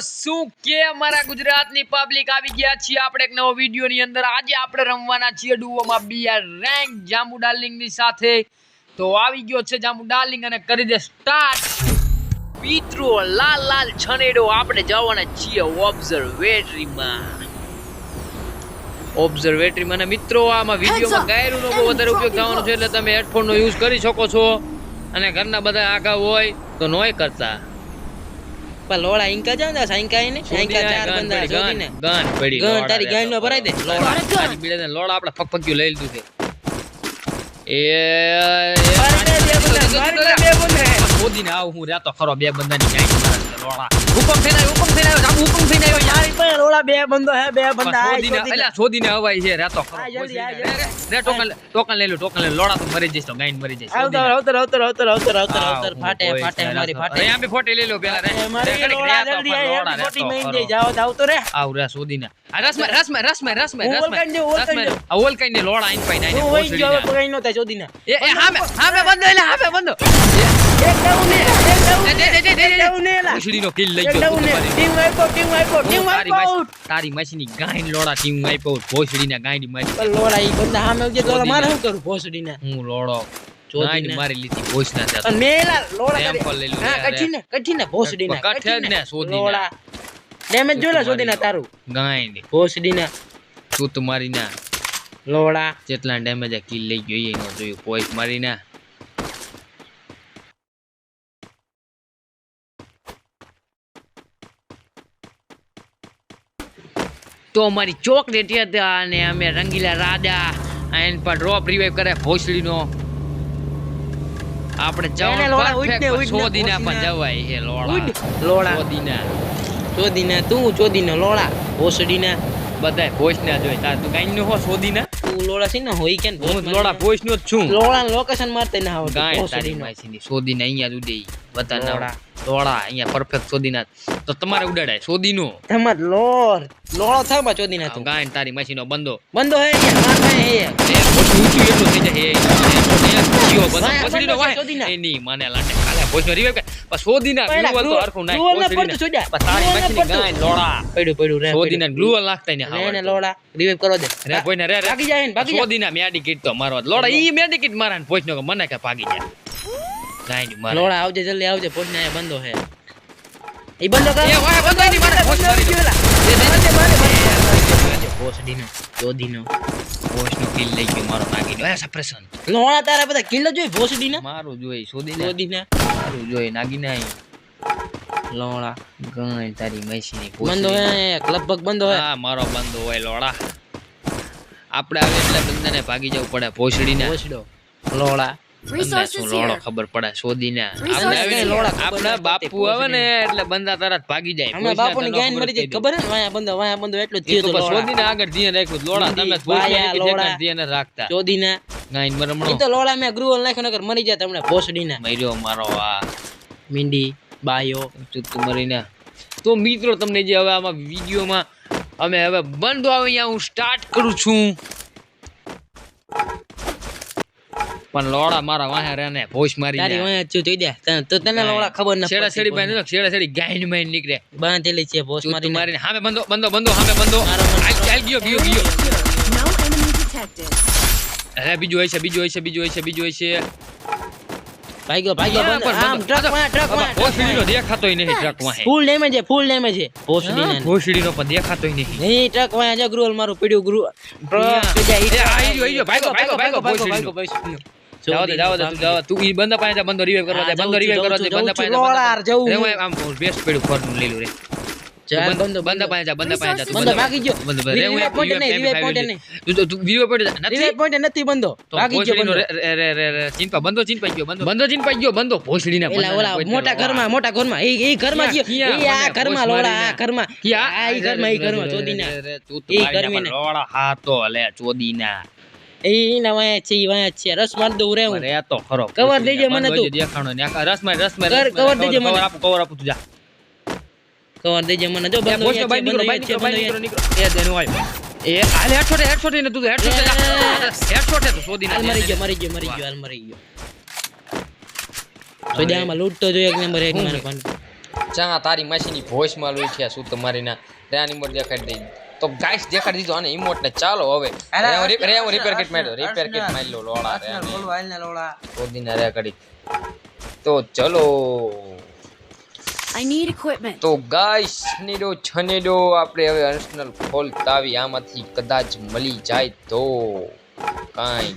શું કે અમારા ગુજરાતની પબ્લિક આવી ગયા છીએ? આપણે એક નવો વીડિયો ની અંદર. આજે આપણે રમવાના છીએ ડુઓમાં બીઆર રેન્ક જામુ ડાર્લિંગની સાથે. તો આવી ગયો છે જામુ ડાર્લિંગ અને કરી દે સ્ટાર્ટ મિત્રો લાલ લાલ છનેડો. આપણે જવાના છીએ ઓબ્ઝર્વેટરીમાં ઓબ્ઝર્વેટરીમાં અને મિત્રો આમાં વિડીયોમાં ગાયરુનો બહુ વધારે ઉપયોગ થવાનો છે એટલે તમે હેડફોનનો યુઝ કરી શકો છો. અને ઘરના બધા આગા હોય તો નોય કરતા. પણ લોડા ઇંકા જાવ ને સાઈકા ને સાઈકા ચાર બંદા શોધીને ગન પડી ગણ તારી ગાયનો ભરાઈ દે લોડા તારી બીડે લોડા આપણે ફકફક્યું લઈ લીધું છે એ શોધીને આવું હું રાતો ખરો બે બંદાની જાય લોડા હુકમ થઈને આવ્યો હુકમ થઈને આવ્યો જાબુ હુકમ થઈને આવ્યો યાર પણ લોડા બે બંદો હે બે બંદા આ શોધીને શોધીને. અલ્યા હવાય છે રહેતો ખરો આ જલ્દી, આ રે, રે, રે, ટોકન ટોકન લઈ લો ટોકન લઈ લોડા તો મરી જઈશ તો ગાયન મરી જઈશ આવતર આવતર આવતર આવતર આવતર આવતર આવતર ફાટે ફાટે મારી ફાટે. અહીંયા બી ફોટી લઈ લો પેલા રે. મારી લોડા જલ્દી પણ આય, લોડા એમ ખોટી રહેતો મહિન ખરો. જઈ જાઓ આવતો રે. આવ રે શોધીને આ રસમાં રસમાં રસમાં રસમાં લોડા આઈને પાઈને આઈને હું વઈ ગયો પગાઈ નો થાય શોધીને એ એ હામે હામે બંધો એટલે હામે બંધો. એક ડાઉન ને એક ડાઉન દે, દે, દે, દે, દે, એક ડાઉન ને એલા. ભોસડીનો kill લઈ ગયો. ટીમ વાઈપો ટીમ વાઈપો ટીમ તારી તારી મશીની ગાઈન લોડા ટીમ આપ્યો ભોસડીને ગાયની મારી. લોડા ઈ બંદા સામે ઉજે લોડા મારે શું કરું ભોસડીને? હું લોડો. મારી લીધી ભોસના લોડા કરી- લઈ લો, હા રે, રે. કઠીને કઠીને. ભોસડીને કઠે જ લોડા ડેમેજ જોઈ લે તારું? ગાયની ભોસડીને. તું તો મારી ના લોડા જેટલા ડેમેજ કિલ લઈ ગયો એ નો જોયું. પોઈન્ટ મારી ના તો અમારી ચોકલેટ હતા અને અમે રંગીલા રાજા એન પર ડ્રોપ રિવાઈવ કરે ભોસલીનો આપણે જવાનું ઉડને, પણ જવાય એ લોળા. લોળા. શોધીને શોધીને તું શોધીને લોળા. ભોસડીના. બધાય ભોસના જોઈ તાર તું કાઈ ન હો શોધીને તું લોડા છે ને હોય કે હું તો લોડા જ છું લોડા લોકેશન મારતે ના ગાય તારી ભોસડીનો માસીની શોધીને અહીંયા જ ઉડે ના લોડા અહીંયા પરફેક્ટ શોધીના તો તમારે ઉડાડાય શોધીનો તમાર લોર લોડો થાય ચોદીને તું ગાય તારી માસીનો બંધો બંધો હે હે એ ઊંચું એટલું થઈ જાય બંધો વાય. મને લાટે કાલે તો હરખું નાખ. પડતું છોડ્યા. તારી ગાય લોડા પડ્યું રે નાખતા ને ને લોડા રિવાઇવ કરો દે. રે કોઈને રે રે. ભાગી જાય ને ભાગી જાય. શોધીના મેડિકિટ તો મારવા લોડા ઈ મેડિકિટ મારા ને ભોસનો મને કે ભાગી જાય. ગાયની મારે. લોડા આવજે જલ્દી આવજે. પોટને અહીંયા બંધો હે. ઈ બંધો કર. એ બંધો એની મારે મારી દો. ભોસનો કિલ લઈ ગયો મારો નાગીનો એ સપ્રેશન તારા બધા કિલ્લો જોઈ ભોસડીના મારું જોઈ શોધીને. ચોદીના મારું જોઈ નાગીને લોળા ગણ તારી મૈસીની બંધો હે લગભગ બંધ હોય. હા મારો બંધ હોય લોળા. આપણે આવે એટલે બંદાને ભાગી જવું પડે ભોસડીને. ભોસડો. લોડા બંદા શું ખબર પડે? શોધીને. આપણે ન બાપુ આવે ને એટલે બંદા તરત ભાગી જાય. અમે બાપુની ગાયન મરી જાય. ખબર હે ને વાયા બંધો વાયા બંધો એટલું જ થયું તો હતું બસ લોડા શોધીને આગળ રાખ્યું. લોડા તમે લોડા. રાખતા. ગાયન ઈ મરમણો તો લોડા મે ગ્રુવલ નાખ્યો નકર મરી જાય તમને ભોસડીના. મર્યો મારો આ મીંડી બાયો. ચૂતું મરીને તો મિત્રો તમને જે હવે આમાં વિડીયોમાં અમે હવે બંધ આવે અહીંયા હું સ્ટાર્ટ કરું છું. પણ લોડા મારા વાહે રેને ભોજ મારી તારી વાહે ચૂ જોઈ દે. તને- તો તને લોડા ખબર ન છેડા છેડી પાસે નથી, છેડા છેડી ગાઈન માઈન નીકળે. બાંધેલી છે ભોસ મારી મારીને. સામે બંધો બંધો બંધો હામે બંધો. આલ ગયો ગયો ગયો. No enemy detected. હવે બીજું હોય છે બીજું હોય છે બીજું હોય છે બીજું હોય છે. ભાગ્યો ભાગ્યો આમ. ટ્રક વાયા ટ્રક દેખાતોય નહીં ટ્રક વાહે ફૂલ ડેમેજ છે ફૂલ ડેમેજ છે. ભોસડીના હા, ભોસડીનો પણ દેખાતોય નહીં. નહીં ટ્રક વાયા જો ગ્રુવલ મારું પીડ્યું ગ્રુ. ટ્રક જાય, ઈ આઈ ગયો ઈ ભાગ્યો, ભાગ્યો, ભાગ્યો, ભોસડીનો. ભોસડીનો. જાવા દે જાવા દે તું જાવા તું ઈ બંદા પાસે જા બંદો રિવાઇવ કરવા દે બંદો રિવાઇવ કરવા દે બંદા પાસે જા, બંદા લોડાર, જવું. રે, આમ બેસ્ટ પડ્યું ફોર્મ લઈ લઉં રે. ચાલ, બંદો બંધો, પાસે જા બંદા પાસે જા તું ભાગી ગયો. બંદો રે હું નહીં, revive point નહીં. તું તું વિડિયો પર નથી. Revive point નથી બંધો. ભાગી ગયો ભોસડીનો રે રે રે રે બંદો ચીનપાઈ ગયો બંદો બંદો ચીનપાઈ ગયો બંદો ભોસડીના એલા ઓલા મોટા ઘરમાં મોટા ઘરમાં. ઈ ઈ ઘરમાં ક્યાં, જીઓ આ ઘરમાં લોડા આ ઘરમાં. આ ઈ ઘરમાં ઈ ઘરમાં ચોદીના. ઈ ગરમીના. લોડા હાતો લે ચોદીના. ઈ વાયા છે વાયા છે. રસ માર દઉં રે હું. રે તો ખરો. કવર દેજે મને તું. દેખાણો કવર દેજે મને. કવર આપું કવર આપું તું જા. કવર દેજે મને જો બંધ હોય છે, નીકળો, બાઈ નીકળો, બાઈ નીકળો, નીકળો. એ દેનું હોય. એ હાલ હેડશોટ, હેડશોટ ને તું તો હેડશોટ જા. હેડશોટ હે તું શોધીને હાલ મરી ગયો મરી ગયો મરી ગયો હાલ મરી ગયો સોદા આમાં લૂંટતો જોઈએ એક નંબર એક મારે પણ ચા તારી માસીની ભોજમાં લોહી છે શું તમારી ના ત્યાં નંબર દેખાડી દઈ તો ગાઈસ દેખાડી દીધો અને ઇમોટ ને ચાલો હવે રે હું રિપેર કિટ માર્યો રિપેર કિટ મારી લો લોડા રે હાલને લોડા કોદીના રે કડી તો ચલો I need equipment. તો ગાઈસ નીડો છનેડો આપણે હવે અર્સનલ ખોલતા આવી આમાંથી કદાચ મળી જાય તો કાંઈ.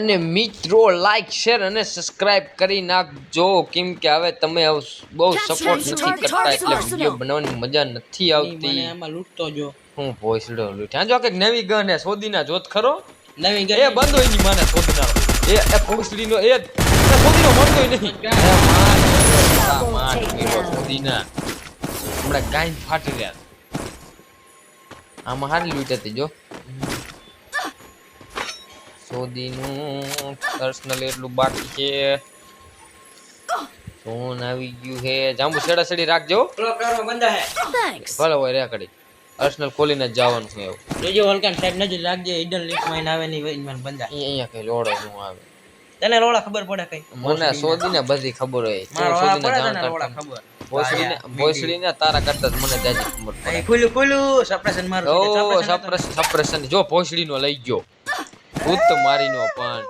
અને મિત્રો લાઈક શેર અને સબસ્ક્રાઇબ કરી નાખજો. કેમ કે હવે તમે હવે બહુ સપોર્ટ નથી કરતા એટલે વીડિયો બનાવવાની મજા નથી આવતી. આમાં લૂંટતો જો. હું ભોસડો લૂંટ્યા જો કે નવી ગન હે સોદીના જોત ખરો? નવી એ બંધ હોયની માને સોદીના. એ એ ભોસડીનો એ સોદીનો મળતોય નહીં. હમણાં ગાય ફાટી રહ્યા આમાં હારી લૂંટ હતી જો. સોદીનું પર્સનલ એટલું બાકી છે. ફોન આવી ગયું હે જાંબુ સેડા સેડી રાખજો હે. ભલે હોય રે કડી પર્સનલ ખોલીને જ જવાનું છે એવું. જોજો હલકાન સાહેબ નજર લાગજે ઈડનમાં આવે ની બંધા. અહીં અહીંયા કઈ લોડો નું આવે. તને રોળા ખબર પડે કઈ? મને સોદીને બધી ખબર હોય. મારો જાણ કરતો. ખબર. ભોસડીને ભોસડીને તારા કરતા મને જાજી ખબર પડે. ખુલ્લું ખુલ્લું. સપ્રેશન મારું ઓ suppression સપ્રેશન જો ભોસડીનો લઈ ગયો. ભૂત મારી નો પણ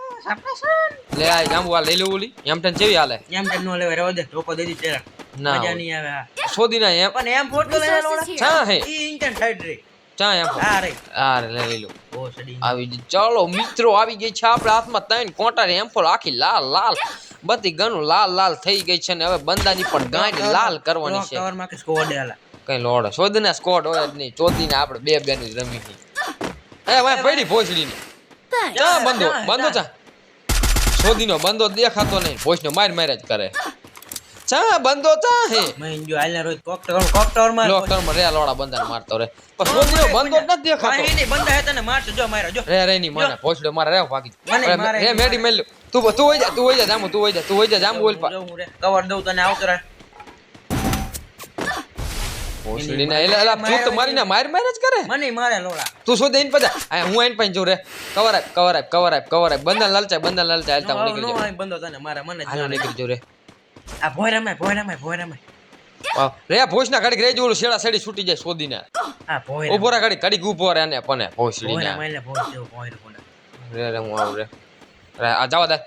લે આ લઈ લેવું ઓલી? એમ તને કેવી હાલે? એમ તેમ નો લેવાય. રહેવા ટોકો દે તેરા ના મજા નહીં આવે હા. સોદીના એમ પણ એમ ફોટો લઈને Resources લોડા હે? ઈ ઇન્ટન સાઈડ રે. ચા એમ લઈ લો. આવી ચાલો મિત્રો આવી ગઈ છે આપણા હાથમાં ત્રણ કોટા એમ્ફોલ આખી લાલ લાલ. બધી ગનું લાલ લાલ થઈ ગઈ છે ને હવે બંદાની પણ ગાંઠ લાલ કરવાની છે. કવરમાં સ્કોડ આલા કઈ લોડ શોધના સ્કોડ હોય જ નહીં. ચોદીને આપણે બે બેનની રમી હતી એ ભાઈ પડી ભોસડીની Thanks. ચા બંધો બંધો ચા શોધીનો બંધો દેખાતો નહીં. ભોસનો માર માર જ કરે. ચા બંધો ચા હે? મેં જો આલા રોજ કોકટર કોકટરમાં રે લોડા બંધાને મારતો રે. પણ બંધો જ નથી દેખાતો. કાંઈ નહીં બંધા હે તને મારતો જો માર્યો જો. રે રે ની માને ભોસડો મારે રે ભાગી મને મારે રે મેડી મેલ તું તું હોય જા તું હોય જા જામુ તું જા તું હોય જા જામુ ઓલ પા. રે. કવર દઉં તને આવતો રહે. ભોસડીના એલા એલા તું તો મારીને માર માર જ કરે? મને મારે લોડા. તું શોધે ઇન પજા? આ હું આઈન પાઈ જો રે. કવર આપ કવર આપ કવર આપ કવર આપ. બંધન લલચાય બંધન લલચાય હાલતા હું નીકળી જો બંધો તને મારે મને જ નીકળી જાઉં રે. આ ભોય રમાય ભોય રમાય ભોય વાહ. રે ભોસના ઘડીક રેજ ઓલું શેડા શેડી છૂટી જાય શોધીને. આ ભોય ઊભો રા ઘડી ઘડી ઊભો રે ને પને ભોસ જેવો ભોય રે રે હું આવું રે. રે આ જવા દે.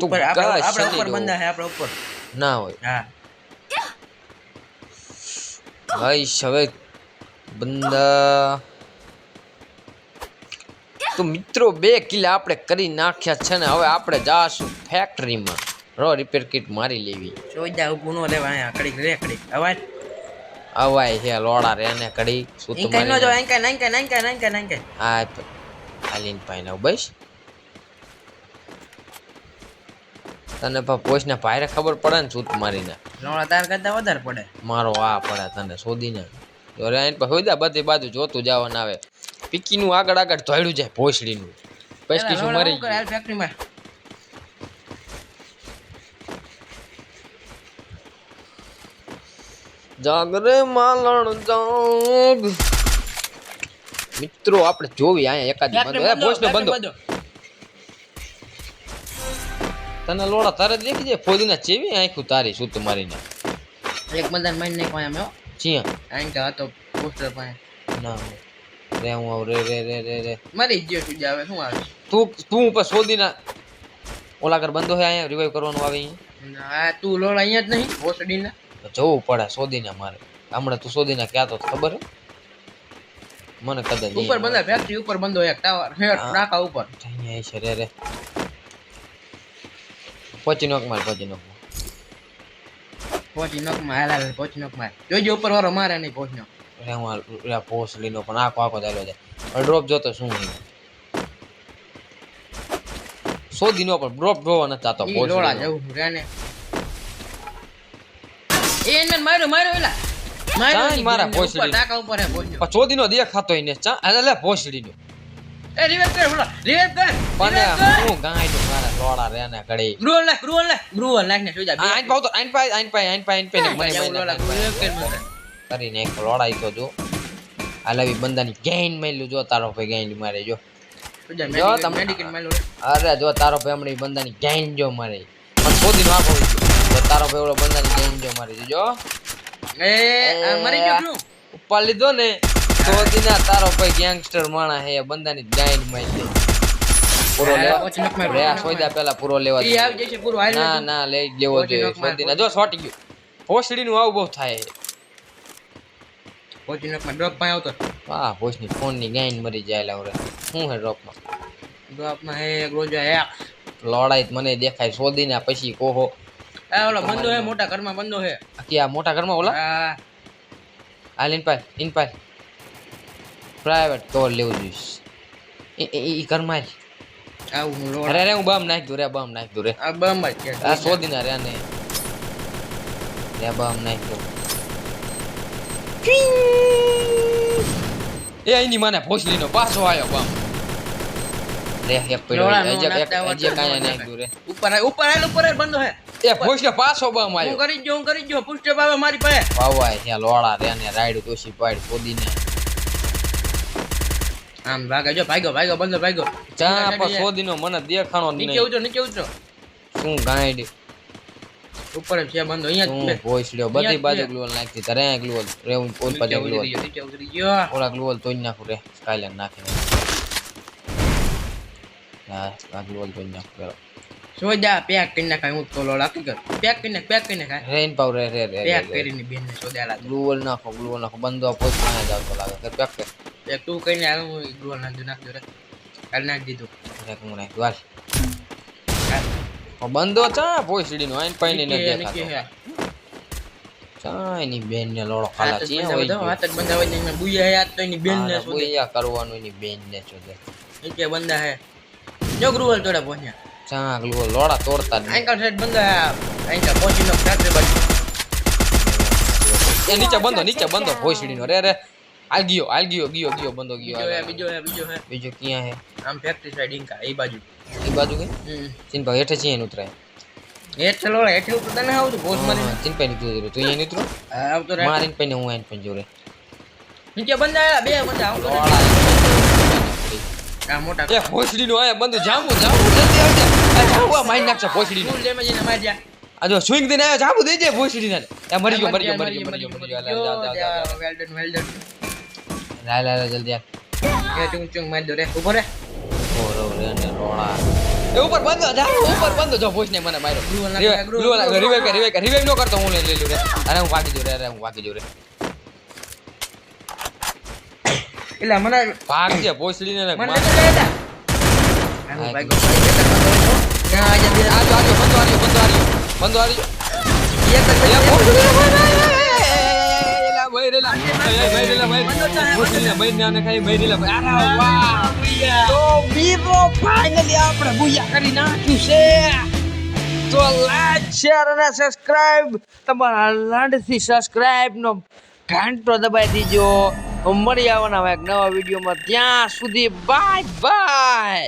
તું ઉપર આપણે ગાય આપણે શનિ ઉપર ડો. હે આપણે ઉપર. ના હોય. હા. ભાઈ હવે બંદા તો મિત્રો બે કિલા આપણે કરી નાખ્યા છે ને હવે આપણે જાશું ફેક્ટરીમાં રો રિપેર કિટ મારી લેવી. સોજા ઊભું નો લેવા અહીંયા કડી રે કડી અવાજ? અવાય હે લોડા રે ને કડી શું તો નો જો મારી ઇંકાઈ નાંકાઈ નાંકાઈ નાંકાઈ નાંકાઈ આ હાલીન પાઈને બસ. તને પા પોસને ભાઈરે ખબર પડે ને સૂત મારીને. લોડા તાર કરતા વધારે પડે. મારો આ પડે તને શોધીને. જો રે આઈને પછી દા બધી બાજુ જોતું જવાનું આવે. પીકીનું આગળ આગળ ધોયડું જાય ભોસડીનું. પછી શું મરી ગયું. ફેક્ટરીમાં જાગરે માલણ જાગ. મિત્રો આપણે જોવી અહીંયા એકાદ બંધો. એ ભોસનો બંધો તને લોડા તારે જ દેખી જાય ફોદીના ચેવી આંખું તારી શું મારીને. એક બંધાને મારી નાખો અહીંયા હા. ચિયા. આંકા હતો પોસ્ટર પાસે. ના. રે હું આવું રે રે રે રે રે. મરી ગયો તું આવે શું આવે? તું તું ઉપર શોધીના ઓલા કર બંધો હે અહીંયા રિવાઈવ કરવાનું આવે અહીંયા. ના તું લોડા અહીંયા જ નહીં પોસ્ટડીના ના. જવું પડે શોધીને મારે. હમણાં તું શોધીને ક્યાં તો ખબર હે? મને કદાચ ઉપર. બંધા ફેક્ટરી ઉપર બંધો એક ટાવર હેઠ હા. નાકા ઉપર. અહીંયા છે રે રે. પોચી નોક માર પોચી નોક પોચી નોક માર હાલ પહોંચી નોક માર. જોજો ઉપર વાળો મારે નહીં પોચી રે હું આ રે પણ આખો આખો ચાલ્યો જાય. ડ્રોપ જોતો શું નહીં શોધીનો પણ ડ્રોપ જોવા નથી થતો ઈ લોડા જવું રે એને માર્યો માર્યો એલા. માર્યો મારા ગેમને ઉપર ઉપર હે પહોંચ્યો ચોદીનો દેખાતો ને. ચા એટલે ભોસડીનો. એ રિવેટ કર બોલો. રિવેટ કર પણ હું ગાય તો મારા લોડા રે ને કડી ગ્રુઅલ નાખ ગ્રુઅલ નાખ ને આઈન તો આઈન પાય આઈન પાય આઈન પાય આઈન મને લોલા મને. કરીને એક લોડાઈ તો જો આ લવી બંદાની ગેઇન મેલ્યું. જો તારો ભાઈ ગેઇન મારે જો. જો તમે- અરે જો તારો ભાઈ હમણાં બંદાની ગેઇન જો મારે. પણ શોધીને નાખો જો તારો ભાઈ ઓલો બંદાની ગેઇન જો મારે જો. એ મરી ગયો ઉપર લીધો ને શોધીને તારો ભાઈ ગેંગસ્ટર માણા હે બંદાની ગેઇન મારી પૂરો લેવા પછી નખ માર. રે આ સોયદા પહેલા પૂરો લેવા ના ના લઈ લેવો જોઈએ જો શોટી ગયું. ભોસડી નું આવું બહુ થાય. છે. પછી માં ડ્રોપમાં આવતો વાહ ભોસની ફોનની ગાઈન મરી જાય લાવરે શું હે ડ્રોપમાં ડ્રોપમાં હે રોજા હે લડાઈ મને દેખાય શોધીને પછી કોહો. એ ઓલો બંદો હે મોટા ઘરમાં બંદો હે. કે આ મોટા ઘરમાં ઓલા? આ હાલ પાય ઇન પાય પ્રાઇવેટ તો લેવું જોઈશ. એ એ ઘરમાં જ. આવું હું અરે રે હું બમ નાખ દઉં રે બમ નાખ દઉં રે. આ બમ જ છે આ શોધીને રે ને રે બમ નાખ દઉં. એ એની મને ભોસડીનો પાછો આવ્યો બમ રે એક પડ્યો લોડા નો હજી એક નાખતા હજી એક આવડતું આયા હોય નાખ દઉં રે ઉપર ઉપર આય ઉપર બંદો હે. એ ભોસડો પાછો બમ હું આવ્યો કરી જ હું કરી જ પુષ્ટ બાબા મારી પાસે. વાવાય ત્યાં લોડા રે ને રાઈડ તોસી પાડ શોધીને આમ ભાગે જો ભાગ્યો ભાગ્યો બંદો ભાગ્યો. ચા પર શોધીનો મને દેખાણો જ નીચે નહીં. ઉતરો નીચે ઉતરો. શું ગાઈડ ઉપર છે બંદો અહીંયા જ છે. ભોસડ્યો બધી બાજુ છે. ગ્લુઅલ નાખતી તારે ગ્લુઅલ. રે હું ઓલ ઉતરી ગયો ઓલા ગ્લુઅલ. તોડી નાખું રે સ્કાયલેન્ડ નાખીને. ના આ ગ્લુઅલ તોડી નાખું પેલો. સોજા પેક કરી નાખાય હું તો લોડા કર પેક કરી નાખ પેક કરી નાખાય રેન પાવ રે રે રે પેક કરીને બેન ને સોદાલા ગ્લુઅલ નાખો ગ્લુઅલ નાખો. બંધો પોચ ના જાવ તો લાગે. કર પેક કર. પેક તું કરીને હાલ હું ગ્લોલ નાખ દઉં નાખ દઉં રે. હાલ નાખ દીધું. રે હું નાખ ઓ બંધો ચા ભોસડીનો આઈન પાઈને ન દેખાતો. હે. ચા એની બેન ને લોડો ખાલા છે હોય તો, હાથ જ બંધાવે તો એમાં બુયા હે, તો એની બેન ને શોધે. કરવાનું એની બેન ને ચોદે કે બંધા હે. જો ગ્રુવલ તોડે પહોંચ્યા ચા ગ્રુવલ લોડા તોડતા જ આંકલ સાઈડ બંધા હે. આંકલ પહોંચીનો ફેક્ટરી બાજુ. એ નીચે બંધો નીચે બંધો ભોસડીનો રે રે. હાલ ગયો હાલ ગયો ગયો ગયો બંધો ગયો. બીજો હે બીજો હે બીજો હે. બીજો ક્યાં હે? આમ ફેક્ટરી સાઈડ ઇન્કા એ બાજુ. એ બાજુ ગઈ હમ હેઠે છે એનું ઉતરાય. હેઠ ચલો હેઠે ઉતર તને આવું બોસ મારી ચિંપા ની તું તું અહીંયા ઉતરો આવ તો મારીને પૈને હું આઈને પણ જોરે નીચે બંધા બે બંધા આવતો રે આ મોટા એ હોસડી નો આયા બંધ જામુ જામુ જલ્દી આવજે. આ જામુ મારી નાખશે હોસડી નો ડેમેજ એને મારી જા આ જો સ્વિંગ દઈને આવ્યો જામુ દેજે ભોસડી ને આ મરી ગયો મરી ગયો મરી ગયો મરી મરી. વેલ ડન વેલ ડન લા લા જલ્દી આ એ ચુંગ ચુંગ મારી દો રે ઊભો રે. ને રોડા એ ઉપર બંધો જામુ ઉપર બંધો જો ભોસને મને માર્યો ગ્લુઅલ નાખ. રિવાઈવ કર રિવાઈવ કર રિવાઈવ નો કરતો હું લઈ લઈ રે અરે હું વાગી જઉં રે અરે હું વાગી જઉં રે એટલે મને ભાગજે ભોસડી ને મને. તો લેતા આનું ભાઈ ગો ના આજે બે આજો આજો બંધો આર્યો બંધો આર્યો બંધો આર્યો એક જ એ ભોસડી ને ભાઈ, ભાઈ, ભાઈ, ભાઈ રેલા ભાઈ રેલા ભાઈ ભોસડી ભાઈ ને આને ખાઈ ભાઈ રેલા વાહ તો વિવો ફાઇનલી આપણે ભૂયા કરી નાખ્યું છે. તો લાઈક શેર અને સબસ્ક્રાઇબ તમારા લાંડથી સબસ્ક્રાઇબ નો ઘંટો દબાઈ દીજો. મળી આવવાના એક નવા વિડીયોમાં. ત્યાં સુધી બાય બાય